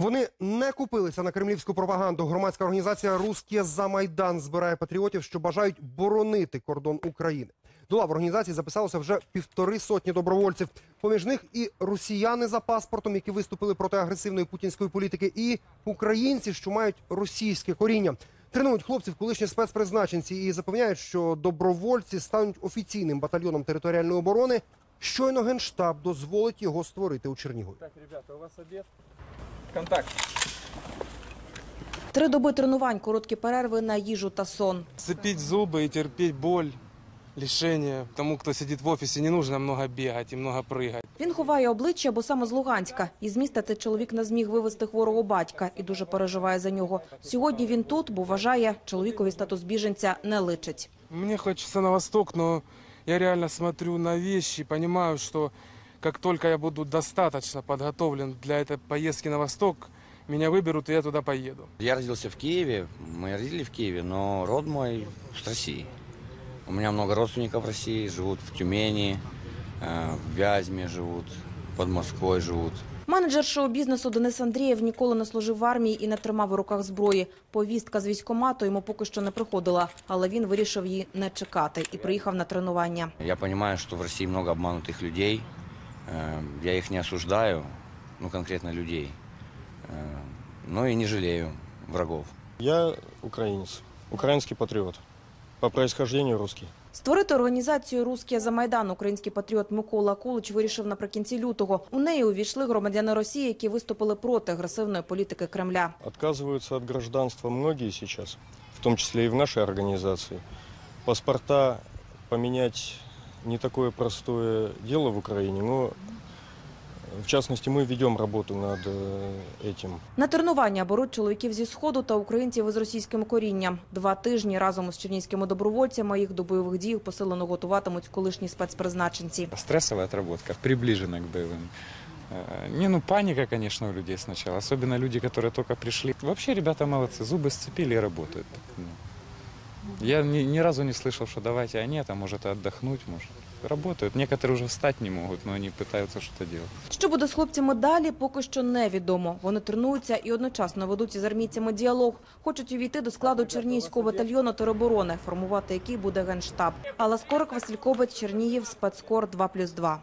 Вони не купилися на кремлівську пропаганду. Громадська організація «Русські за Майдан збирає патріотів, що бажають боронити кордон України. До лав організації записалося вже півтори сотні добровольців. Поміж них і росіяни за паспортом, які виступили проти агресивної путінської політики, і українці, що мають російське коріння. Тренують хлопців колишні спецпризначенці і запевняють, що добровольці стануть офіційним батальйоном територіальної оборони. Щойно генштаб дозволить його створити у Чернігові. Так, ребята, у вас обед. Контакт. Три доби тренувань, короткі перерви на їжу та сон. Сцепить зубы и терпеть боль, лишение. Тому, кто сидит в офисе, не нужно много бегать и много прыгать. Він ховає обличчя, бо саме з Луганська. Із міста цей чоловік не зміг вивезти хворого батька і дуже переживає за нього. Сьогодні він тут, бо вважає, чоловікові статус біженця не личить. Мне хочется на восток, но я реально смотрю на вещи, понимаю, что как только я буду достаточно подготовлен для этой поездки на восток, меня выберут, и я туда поеду. Я родился в Киеве, мы родили в Киеве, но род мой с России. У меня много родственников в России, живут в Тюмени, э, в Вязьме живут, под Москвой живут. Менеджер шоу-бізнесу Денис Андрієв ніколи не служив в армії і не тримав у руках зброї. Повістка з військкомату йому поки що не приходила, але він вирішив її не чекати і приїхав на тренування. Я понимаю, что в России много обманутых людей. Э, Я их не осуждаю, ну конкретно людей. Э, Но и не жалею врагов. Я українець, український патріот. По происхождению русский. Створити організацію «Русські за Майдан» український патріот Микола Кулич вирішив наприкінці лютого. У неї увійшли громадяни Росії, які виступили проти агресивної політики Кремля. Отказываются от гражданства многие сейчас, в том числе и в нашей организации. Паспорта поменять не такое простое дело в Украине, но в частности мы ведем работу над э, этим. На тренування беруть чоловіків зі сходу та українців із російським корінням. Два тижні разом із чернігівськими добровольцями їх до бойових дій посилено готуватимуть колишні спецпризначенці. Стрессовая отработка, приближена к боевым. Э, Не, ну паника, конечно, у людей сначала, особенно люди, которые только пришли. Вообще ребята молодцы, зубы сцепили и работают. Так, ну. Я ни, ни разу не слышал, что давайте, а нет, а может отдохнуть, может. Работают. Некоторые уже встать не могут, но они пытаются что-то делать. Що буде з хлопцями далі, поки що невідомо. Вони тренуються і одночасно ведуть із армійцями діалог. Хочуть увійти до складу Чернігівського батальйону тероборони, формувати який буде генштаб. Алла Скорик, Василь Кобець, Чернігів, спецкор 2+,2.